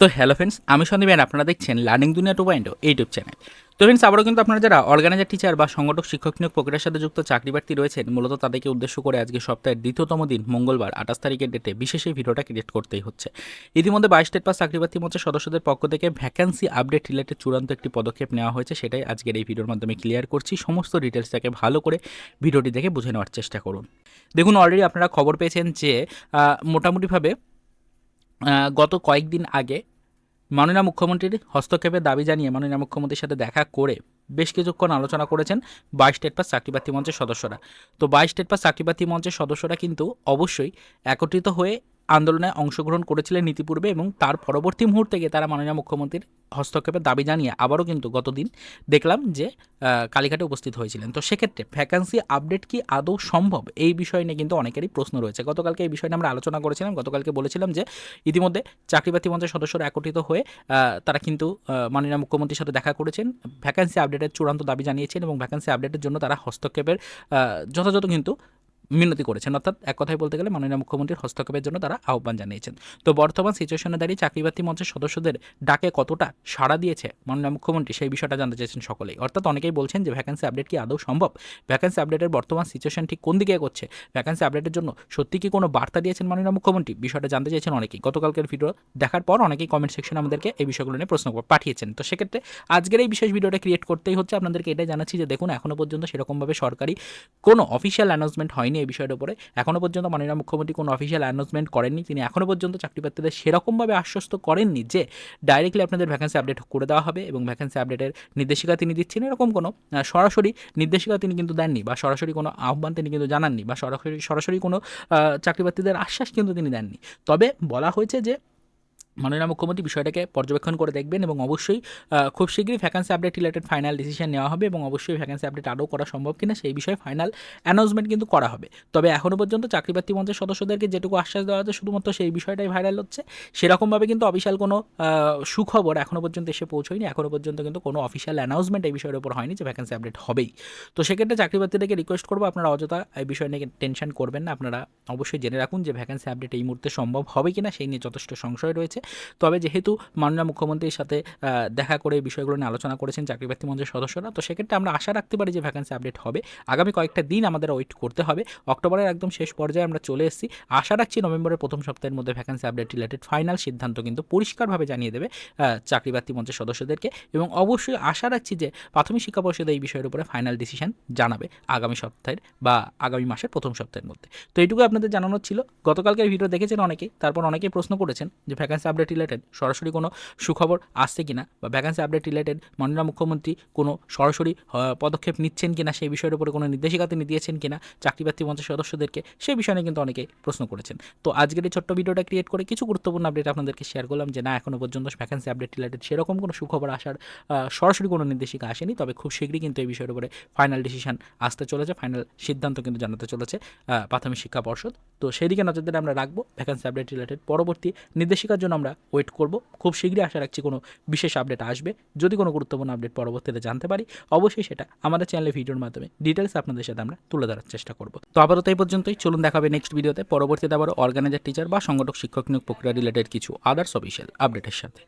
তো hello friends আমি Sandeep and আপনারা দেখছেন learning Duniya two point YouTube channel তো ফ্রেন্ডস আবারও কিন্তু আপনারা যারা অর্গানাইজার টিচার বা সংগঠক, শিক্ষক নিয়োগ প্রক্রিয়ার সাথে যুক্ত চাকরি প্রার্থী রয়েছেন, মূলত তাদেরকে উদ্দেশ্য করে আজকে সপ্তাহের দ্বিতীয়তম দিন, মঙ্গলবার, আঠাশ তারিখের ডেটে বিশেষ এই ভিডিওটা ক্রিয়েট করতেই হচ্ছে। ইতিমধ্যে বাইশ স্টেট পাস চাকরি প্রার্থী মঞ্চের সদস্যদের পক্ষ থেকে ভ্যাকান্সি আপডেট রিলেটেড চূড়ান্ত একটি পদক্ষেপ নেওয়া হয়েছে, সেটাই আজকের এই ভিডিওর মাধ্যমে ক্লিয়ার করছি। সমস্ত ডিটেলসটাকে ভালো করে ভিডিওটি দেখে বুঝে নেওয়ার চেষ্টা করুন। দেখুন অলরেডি আপনারা খবর পেয়েছেন যে মোটামুটিভাবে গত কয়েকদিন আগে মাননীয় মুখ্যমন্ত্রীর হস্তক্ষেপের দাবি জানিয়ে মাননীয় মুখ্যমন্ত্রীর সাথে দেখা করে বেশ কিছুক্ষণ আলোচনা করেছেন বাইশ স্টেট পাস চাকরিপ্রার্থী মঞ্চের সদস্যরা। তো বাইশ স্টেট পাস চাকরিপ্রার্থী মঞ্চের সদস্যরা কিন্তু অবশ্যই একত্রিত হয়ে আন্দোলনে অংশগ্রহণ করেছিলেন নীতিপূর্বে এবং তার পরবর্তী মুহূর্তে গিয়ে তারা মাননীয় মুখ্যমন্ত্রীর হস্তক্ষেপের দাবি জানিয়ে আবারও কিন্তু গতদিন দেখলাম যে কালীঘাটে উপস্থিত হয়েছিলেন। তো সেক্ষেত্রে ভ্যাকান্সি আপডেট কি আদৌ সম্ভব? এই বিষয় নিয়ে কিন্তু অনেকেরই প্রশ্ন রয়েছে। গতকালকে এই বিষয়টা আমরা আলোচনা করেছিলাম। গতকালকে বলেছিলাম যে, ইতিমধ্যে চাকরিপ্রার্থী মঞ্চের সদস্যরা একত্রিত হয়ে তারা কিন্তু মাননীয় মুখ্যমন্ত্রীর সাথে দেখা করেছেন। ভ্যাকান্সি আপডেটের চূড়ান্ত দাবি জানিয়েছেন এবং ভ্যাকান্সি আপডেটের জন্য তারা হস্তক্ষেপের যথাযথ কিন্তু মিনতি করেছেন। অর্থাৎ এক কথায় বলতে গেলে মাননীয় মুখ্যমন্ত্রীর হস্তক্ষেপের জন্য তারা আহ্বান জানিয়েছেন। তো বর্তমান সিচুয়েশনে দাঁড়িয়ে চাকরিপ্রার্থী মঞ্চের সদস্যদের ডাকে কতটা সাড়া দিয়েছে মাননীয় মুখ্যমন্ত্রী, সেই বিষয়টা জানতে চেয়েছেন সকলেই। অর্থাৎ অনেকেই বলছেন যে ভ্যাকেন্সি আপডেট কি আদৌ সম্ভব? ভ্যাকেন্সি আপডেটের বর্তমান সিচুয়েশন ঠিক কোন দিকে এগোচ্ছে? ভ্যাকেন্সি আপডেটের জন্য সত্যি কি কোনো বার্তা দিয়েছেন মাননীয় মুখ্যমন্ত্রী? বিষয়টা জানতে চেয়েছেন অনেকেই। গতকালকের ভিডিও দেখার পর অনেকেই কমেন্ট সেকশনে আমাদেরকে এই বিষয়গুলো নিয়ে প্রশ্ন পাঠিয়েছেন। তো সেক্ষেত্রে আজকের এই বিশেষ ভিডিওটা ক্রিয়েট করতেই হচ্ছে। আপনাদেরকে এটাই জানাচ্ছি যে দেখুন এখনও পর্যন্ত সেরকমভাবে সরকারি কোনো অফিসিয়াল অ্যানাউন্সমেন্ট হয়নি। এই বিষয়ের উপরে। এখনও পর্যন্ত মাননীয় মুখ্যমন্ত্রী কোনো অফিসিয়াল অ্যানাউন্সমেন্ট করেননি। তিনি এখনও পর্যন্ত চাকরি প্রার্থীদের সেরকমভাবে আশ্বস্ত করেননি যে ডাইরেক্টলি আপনাদের ভ্যাকেন্সি আপডেট করে দেওয়া হবে এবং ভ্যাকেন্সি আপডেটের নির্দেশিকা তিনি দিচ্ছেন। এরকম কোনো সরাসরি নির্দেশিকা তিনি কিন্তু দেননি বা সরাসরি কোনো আহ্বান তিনি কিন্তু জানাননি বা সরাসরি সরাসরি কোনো চাকরি প্রার্থীদের আশ্বাস কিন্তু তিনি দেননি। তবে বলা হয়েছে যে মাননীয় মুখ্যমন্ত্রী বিষয়টাকে পর্যবেক্ষণ করে দেখবেন এবং অবশ্যই খুব শীঘ্রই vacancy update related final decision নেওয়া হবে এবং অবশ্যই ভ্যাকান্সি আপডেট আরও করা সম্ভব কিনা সেই বিষয়ে ফাইনাল অ্যানাউন্সমেন্ট কিন্তু করা হবে। তবে এখনও পর্যন্ত চাকরিপ্রার্থী মঞ্চের সদস্যদেরকে যেটুকু আশ্বাস দেওয়া হচ্ছে শুধুমাত্র সেই বিষয়টাই ভাইরাল হচ্ছে। সেরকমভাবে কিন্তু অফিসিয়াল কোনো সুখবর এখনও পর্যন্ত এসে পৌঁছয়নি। এখনও পর্যন্ত কিন্তু কোনো অফিসিয়াল অ্যানাউন্সমেন্ট এই বিষয়ের উপর হয়নি যে ভ্যাকান্সি আপডেট হবেই। তো সেক্ষেত্রে চাকরিপ্রার্থীদেরকে রিকোয়েস্ট করব, আপনারা অযথা এই বিষয় নিয়ে টেনশন করবেন না। আপনারা অবশ্যই জেনে রাখুন যে ভ্যাকান্সি আপডেট এই মুহূর্তে সম্ভব হবে কিনা, সেই নিয়ে যথেষ্ট সংশয় রয়েছে। তবে যেহেতু মাননীয় মুখ্যমন্ত্রীর সাথে দেখা করে বিষয়গুলো নিয়ে আলোচনা করেছেন চাকরিপ্রার্থী মঞ্চের সদস্যরা, তো সেক্ষেত্রে আমরা আশা রাখতে পারি যে ভ্যাকান্সি আপডেট হবে। আগামী কয়েকটা দিন আমাদের ওয়েট করতে হবে। অক্টোবরের একদম শেষ পর্যায়ে আমরা চলে এসেছি। আশা রাখছি নভেম্বরের প্রথম সপ্তাহের মধ্যে ভ্যাকান্সি আপডেট রিলেটেড ফাইনাল সিদ্ধান্ত কিন্তু পরিষ্কারভাবে জানিয়ে দেবে চাকরিপ্রার্থী মঞ্চের সদস্যদেরকে। এবং অবশ্যই আশা রাখছি যে প্রাথমিক শিক্ষা পরিষদ এই বিষয়ের উপরে ফাইনাল ডিসিশন জানাবে আগামী সপ্তাহের বা আগামী মাসের প্রথম সপ্তাহের মধ্যে। তো এইটুকু আপনাদের জানানোর ছিল। গতকালকে ভিডিও দেখেছেন অনেকেই, তারপর অনেকেই প্রশ্ন করেছেন যে ভ্যাকান্সি আপডেট রিলেটেড সরাসরি কোনো সুখবর আসছে কিনা বা ভ্যাকান্সি আপডেট রিলেটেড মাননীয় মুখ্যমন্ত্রী কোনো সরাসরি পদক্ষেপ নিচ্ছেন কিনা সেই বিষয়ের উপরে কোনো নির্দেশিকা তিনি দিয়েছেন কিনা চাকরিপ্রার্থী মঞ্চের সদস্যদেরকে সেই বিষয়ে নিয়ে কিন্তু অনেকে প্রশ্ন করেছেন। তো আজকের এই ছোট্ট ভিডিওটা ক্রিয়েট করে কিছু গুরুত্বপূর্ণ আপডেট আপনাদেরকে শেয়ার করলাম যে না এখনও পর্যন্ত ভ্যাকান্সি আপডেট রিলেটেড সেরকম কোনো সুখবর আসার সরাসরি কোনো নির্দেশিকা আসেনি। তবে খুব শীঘ্রই কিন্তু এই বিষয়ের উপরে ফাইনাল ডিসিশন আসতে চলেছে ফাইনাল সিদ্ধান্ত কিন্তু জানাতে চলেছে প্রাথমিক শিক্ষা পর্ষদ। তো সেই দিকে নজরদারি আমরা রাখব ভ্যাকান্সি আপডেট রিলেটেড পরবর্তী নির্দেশিকার জন্য আমরা ওয়েট করব। খুব শীঘ্রই আশা রাখছি কোনো বিশেষ আপডেট আসবে। যদি কোনো গুরুত্বপূর্ণ আপডেট পরবর্তীতে জানতে পারি, অবশ্যই সেটা আমাদের চ্যানেলে ভিডিওর মাধ্যমে ডিটেলস আপনাদের সাথে আমরা তুলে ধরার চেষ্টা করব। তো আপাতত এই পর্যন্তই, চলুন দেখাবে নেক্সট ভিডিওতে পরবর্তীতে আবার অর্গানাইজার টিচার বা সংগঠক, শিক্ষক নিয়োগ প্রক্রিয়া রিলেটেড কিছু আদার্স অফিসিয়াল আপডেটের সাথে।